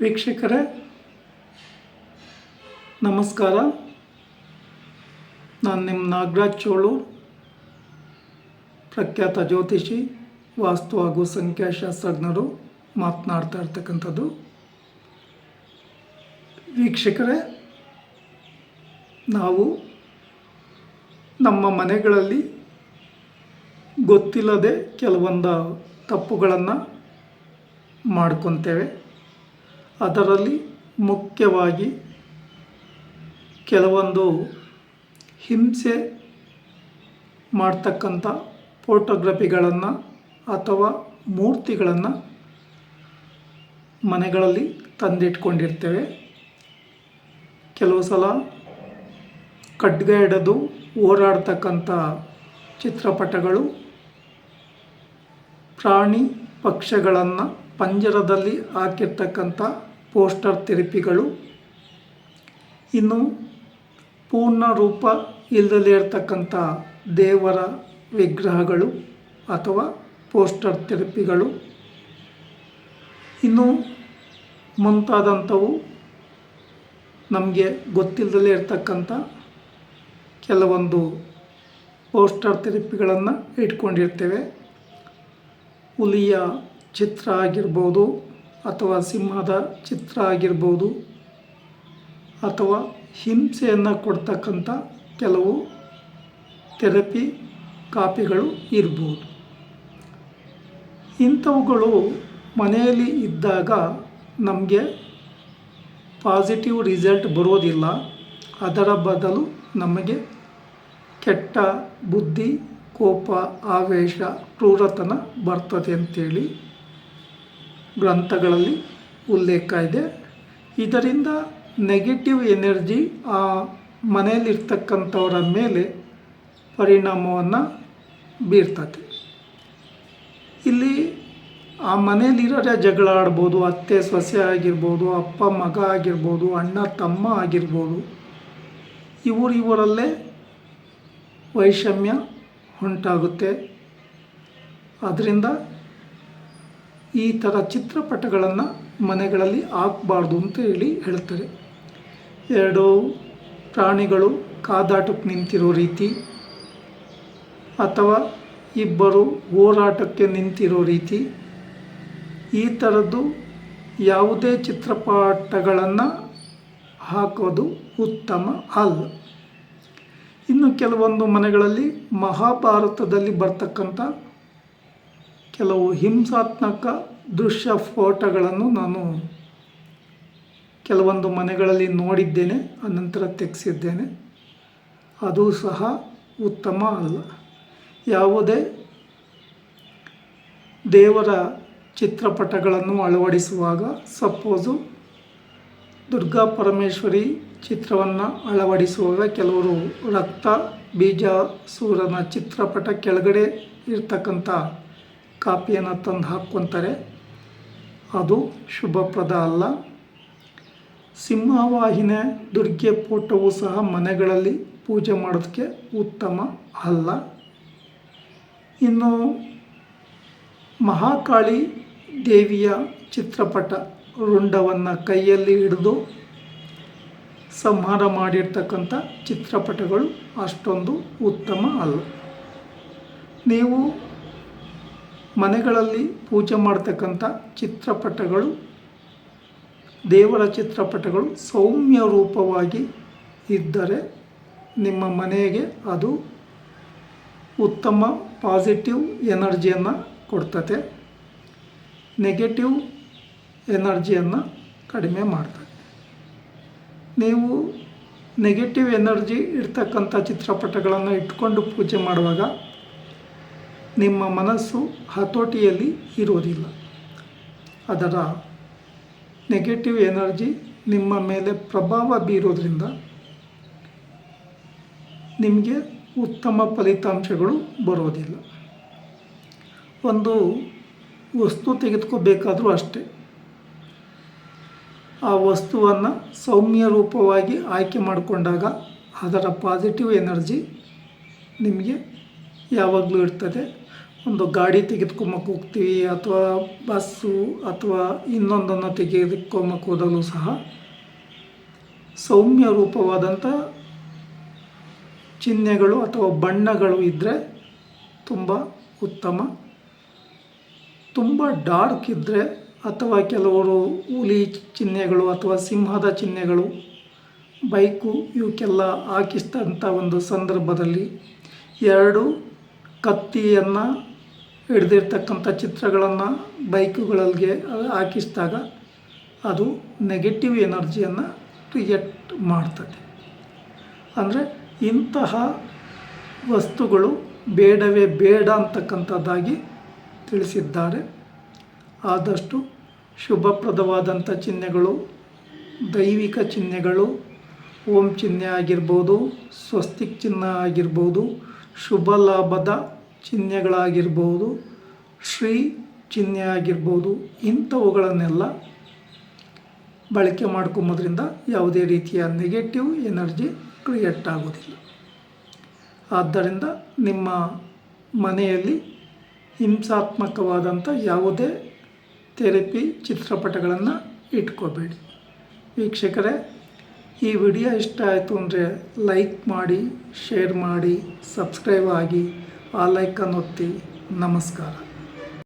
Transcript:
ವೀಕ್ಷಕರೇ, ನಮಸ್ಕಾರ. ನಾನು ನಿಮ್ಮ ನಾಗರಾಜ್ ಚೋಳು, ಪ್ರಖ್ಯಾತ ಜ್ಯೋತಿಷಿ, ವಾಸ್ತು ಹಾಗೂ ಸಂಖ್ಯಾಶಾಸ್ತ್ರಜ್ಞರು ಮಾತನಾಡ್ತಾ ಇರ್ತಕ್ಕಂಥದ್ದು. ವೀಕ್ಷಕರೇ, ನಾವು ನಮ್ಮ ಮನೆಗಳಲ್ಲಿ ಗೊತ್ತಿಲ್ಲದೆ ಕೆಲವೊಂದು ತಪ್ಪುಗಳನ್ನು ಮಾಡ್ಕೊತೇವೆ. ಅದರಲ್ಲಿ ಮುಖ್ಯವಾಗಿ ಕೆಲವೊಂದು ಹಿಂಸೆ ಮಾಡ್ತಕ್ಕಂಥ ಫೋಟೋಗ್ರಫಿಗಳನ್ನು ಅಥವಾ ಮೂರ್ತಿಗಳನ್ನು ಮನೆಗಳಲ್ಲಿ ತಂದಿಟ್ಕೊಂಡಿರ್ತೇವೆ. ಕೆಲವು ಸಲ ಖಡ್ಗ ಹಿಡಿದು ಓಡಾಡ್ತಕ್ಕಂಥ ಚಿತ್ರಪಟಗಳು ಪ್ರಾಣಿ ಪಕ್ಷಗಳನ್ನು ಪಂಜರದಲ್ಲಿ ಹಾಕಿರ್ತಕ್ಕಂಥ ಪೋಸ್ಟರ್ ಥೆರಪಿಗಳು ಇನ್ನು ಪೂರ್ಣ ರೂಪ ಇಲ್ಲದೇ ಇರತಕ್ಕಂಥ ದೇವರ ವಿಗ್ರಹಗಳು ಅಥವಾ ಪೋಸ್ಟರ್ ಥೆರಪಿಗಳು ಇನ್ನು ಮುಂತಾದಂಥವು ನಮಗೆ ಗೊತ್ತಿಲ್ಲದಲೇ ಇರತಕ್ಕಂಥ ಕೆಲವೊಂದು ಪೋಸ್ಟರ್ ಥೆರಪಿಗಳನ್ನು ಇಟ್ಕೊಂಡಿರ್ತೇವೆ. ಹುಲಿಯ ಚಿತ್ರ ಆಗಿರ್ಬೋದು ಅಥವಾ ಸಿಂಹದ ಚಿತ್ರ ಆಗಿರ್ಬೋದು ಅಥವಾ ಹಿಂಸೆಯನ್ನು ಕೊಡ್ತಕ್ಕಂಥ ಕೆಲವು ಥೆರಪಿ ಕಾಪಿಗಳು ಇರ್ಬೋದು. ಇಂಥವುಗಳು ಮನೆಯಲ್ಲಿ ಇದ್ದಾಗ ನಮಗೆ ಪಾಸಿಟಿವ್ ರಿಸಲ್ಟ್ ಬರೋದಿಲ್ಲ. ಅದರ ಬದಲು ನಮಗೆ ಕೆಟ್ಟ ಬುದ್ಧಿ, ಕೋಪ, ಆವೇಶ, ಕ್ರೂರತನ ಬರ್ತದೆ ಅಂತೇಳಿ ಗ್ರಂಥಗಳಲ್ಲಿ ಉಲ್ಲೇಖ ಇದೆ. ಇದರಿಂದ ನೆಗೆಟಿವ್ ಎನರ್ಜಿ ಆ ಮನೆಯಲ್ಲಿರ್ತಕ್ಕಂಥವರ ಮೇಲೆ ಪರಿಣಾಮವನ್ನು ಬೀರ್ತದೆ. ಇಲ್ಲಿ ಆ ಮನೆಯಲ್ಲಿರೋರೇ ಜಗಳ ಆಡ್ಬೋದು, ಅತ್ತೆ, ಸೊಸೆ ಆಗಿರ್ಬೋದು, ಅಪ್ಪ, ಮಗ ಆಗಿರ್ಬೋದು, ಅಣ್ಣ, ತಮ್ಮ ಆಗಿರ್ಬೋದು. ಇವರು ಇವರಲ್ಲೇ ವೈಷಮ್ಯ ಉಂಟಾಗುತ್ತೆ. ಅದರಿಂದ ಈ ಥರ ಚಿತ್ರಪಟಗಳನ್ನು ಮನೆಗಳಲ್ಲಿ ಹಾಕ್ಬಾರ್ದು ಅಂತ ಹೇಳಿ ಹೇಳ್ತಾರೆ. ಎರಡು, ಪ್ರಾಣಿಗಳು ಕಾದಾಟಕ್ಕೆ ನಿಂತಿರೋ ರೀತಿ ಅಥವಾ ಇಬ್ಬರು ಹೋರಾಟಕ್ಕೆ ನಿಂತಿರೋ ರೀತಿ ಈ ಥರದ್ದು ಯಾವುದೇ ಚಿತ್ರಪಟಗಳನ್ನು ಹಾಕೋದು ಉತ್ತಮ ಅಲ್ಲ. ಇನ್ನು ಕೆಲವೊಂದು ಮನೆಗಳಲ್ಲಿ ಮಹಾಭಾರತದಲ್ಲಿ ಬರ್ತಕ್ಕಂಥ ಕೆಲವು ಹಿಂಸಾತ್ಮಕ ದೃಶ್ಯ ಫೋಟೋಗಳನ್ನು ನಾನು ಕೆಲವೊಂದು ಮನೆಗಳಲ್ಲಿ ನೋಡಿದ್ದೇನೆ, ಅನಂತರ ತೆಗೆಸಿದ್ದೇನೆ. ಅದು ಸಹ ಉತ್ತಮ ಅಲ್ಲ. ಯಾವುದೇ ದೇವರ ಚಿತ್ರಪಟಗಳನ್ನು ಅಳವಡಿಸುವಾಗ, ಸಪೋಸು ದುರ್ಗಾ ಪರಮೇಶ್ವರಿ ಚಿತ್ರವನ್ನು ಅಳವಡಿಸುವಾಗ ಕೆಲವರು ರಕ್ತ ಬೀಜ ಸೂರನ ಚಿತ್ರಪಟ ಕೆಳಗಡೆ ಇರ್ತಕ್ಕಂಥ ಕಾಪಿಯನ್ನು ತಂದು ಹಾಕ್ಕೊತಾರೆ. ಅದು ಶುಭಪ್ರದ ಅಲ್ಲ. ಸಿಂಹವಾಹಿನಿ ದುರ್ಗೆ ಫೋಟೋವು ಸಹ ಮನೆಗಳಲ್ಲಿ ಪೂಜೆ ಮಾಡೋದಕ್ಕೆ ಉತ್ತಮ ಅಲ್ಲ. ಇನ್ನು ಮಹಾಕಾಳಿ ದೇವಿಯ ಚಿತ್ರಪಟ ರುಂಡವನ್ನು ಕೈಯಲ್ಲಿ ಹಿಡಿದು ಸಂಹಾರ ಮಾಡಿರ್ತಕ್ಕಂಥ ಚಿತ್ರಪಟಗಳು ಅಷ್ಟೊಂದು ಉತ್ತಮ ಅಲ್ಲ. ನೀವು ಮನೆಗಳಲ್ಲಿ ಪೂಜೆ ಮಾಡ್ತಕ್ಕಂಥ ಚಿತ್ರಪಟಗಳು, ದೇವರ ಚಿತ್ರಪಟಗಳು ಸೌಮ್ಯ ರೂಪವಾಗಿ ಇದ್ದರೆ ನಿಮ್ಮ ಮನೆಗೆ ಅದು ಉತ್ತಮ ಪಾಸಿಟಿವ್ ಎನರ್ಜಿಯನ್ನು ಕೊಡ್ತದೆ. ನೆಗೆಟಿವ್ ಎನರ್ಜಿಯನ್ನು ಕಡಿಮೆ ಮಾಡ್ತದೆ. ನೀವು ನೆಗೆಟಿವ್ ಎನರ್ಜಿ ಇರ್ತಕ್ಕಂಥ ಚಿತ್ರಪಟಗಳನ್ನು ಇಟ್ಕೊಂಡು ಪೂಜೆ ಮಾಡುವಾಗ ನಿಮ್ಮ ಮನಸ್ಸು ಹತೋಟಿಯಲ್ಲಿ ಇರುವುದಿಲ್ಲ. ಅದರ ನೆಗೆಟಿವ್ ಎನರ್ಜಿ ನಿಮ್ಮ ಮೇಲೆ ಪ್ರಭಾವ ಬೀರೋದ್ರಿಂದ ನಿಮಗೆ ಉತ್ತಮ ಫಲಿತಾಂಶಗಳು ಬರೋದಿಲ್ಲ ಒಂದು ವಸ್ತು ತೆಗೆದುಕೋಬೇಕಾದರೂ ಅಷ್ಟೇ. ಆ ವಸ್ತುವನ್ನು ಸೌಮ್ಯ ರೂಪವಾಗಿ ಆಯ್ಕೆ ಮಾಡಿಕೊಂಡಾಗ ಅದರ ಪಾಸಿಟಿವ್ ಎನರ್ಜಿ ನಿಮಗೆ ಯಾವಾಗಲೂ ಇರ್ತದೆ. ಒಂದು ಗಾಡಿ ತೆಗೆದುಕೊಂಬಕ್ಕೆ ಹೋಗ್ತೀವಿ ಅಥವಾ ಬಸ್ಸು ಅಥವಾ ಇನ್ನೊಂದನ್ನು ತೆಗೆದುಕೊಂಬಕ್ಕೆ ಹೋದಲ್ಲೂ ಸಹ ಸೌಮ್ಯ ರೂಪವಾದಂಥ ಚಿಹ್ನೆಗಳು ಅಥವಾ ಬಣ್ಣಗಳು ಇದ್ದರೆ ತುಂಬ ಉತ್ತಮ. ತುಂಬ ಡಾರ್ಕ್ ಇದ್ದರೆ ಅಥವಾ ಕೆಲವರು ಹುಲಿ ಚಿಹ್ನೆಗಳು ಅಥವಾ ಸಿಂಹದ ಚಿಹ್ನೆಗಳು, ಬೈಕು ಇವಕ್ಕೆಲ್ಲ ಹಾಕಿಸಿದಂಥ ಒಂದು ಸಂದರ್ಭದಲ್ಲಿ ಎರಡು ಕತ್ತಿಯನ್ನು ಹಿಡ್ದಿರ್ತಕ್ಕಂಥ ಚಿತ್ರಗಳನ್ನು ಬೈಕುಗಳಿಗೆ ಹಾಕಿಸಿದಾಗ ಅದು ನೆಗೆಟಿವ್ ಎನರ್ಜಿಯನ್ನು ಕ್ರಿಯೇಟ್ ಮಾಡ್ತದೆ. ಅಂದರೆ ಇಂತಹ ವಸ್ತುಗಳು ಬೇಡವೇ ಬೇಡ ಅಂತಕ್ಕಂಥದ್ದಾಗಿ ತಿಳಿಸಿದ್ದಾರೆ. ಆದಷ್ಟು ಶುಭಪ್ರದವಾದಂಥ ಚಿಹ್ನೆಗಳು, ದೈವಿಕ ಚಿಹ್ನೆಗಳು, ಓಂ ಚಿಹ್ನೆ ಆಗಿರ್ಬೋದು, ಸ್ವಸ್ತಿಕ್ ಚಿಹ್ನೆ ಆಗಿರ್ಬೋದು, ಶುಭ ಲಾಭದ ಚಿಹ್ನೆಗಳಾಗಿರ್ಬೋದು, ಶ್ರೀ ಚಿಹ್ನೆ ಆಗಿರ್ಬೋದು ಇಂಥವುಗಳನ್ನೆಲ್ಲ ಬಳಕೆ ಮಾಡ್ಕೊಂಬೋದ್ರಿಂದ ಯಾವುದೇ ರೀತಿಯ ನೆಗೆಟಿವ್ ಎನರ್ಜಿ ಕ್ರಿಯೇಟ್ ಆಗೋದಿಲ್ಲ ಆದ್ದರಿಂದ ನಿಮ್ಮ ಮನೆಯಲ್ಲಿ ಹಿಂಸಾತ್ಮಕವಾದಂಥ ಯಾವುದೇ ಥೆರಪಿ ಚಿತ್ರಪಟಗಳನ್ನು ಇಟ್ಕೋಬೇಡಿ. ವೀಕ್ಷಕರೇ, ಈ ವಿಡಿಯೋ ಇಷ್ಟ ಆಯಿತು ಅಂದರೆ ಲೈಕ್ ಮಾಡಿ, ಶೇರ್ ಮಾಡಿ, ಸಬ್ಸ್ಕ್ರೈಬ್ ಆಗಿ ಆ ಲೈಕನ್ನು ಒತ್ತಿ ನಮಸ್ಕಾರ.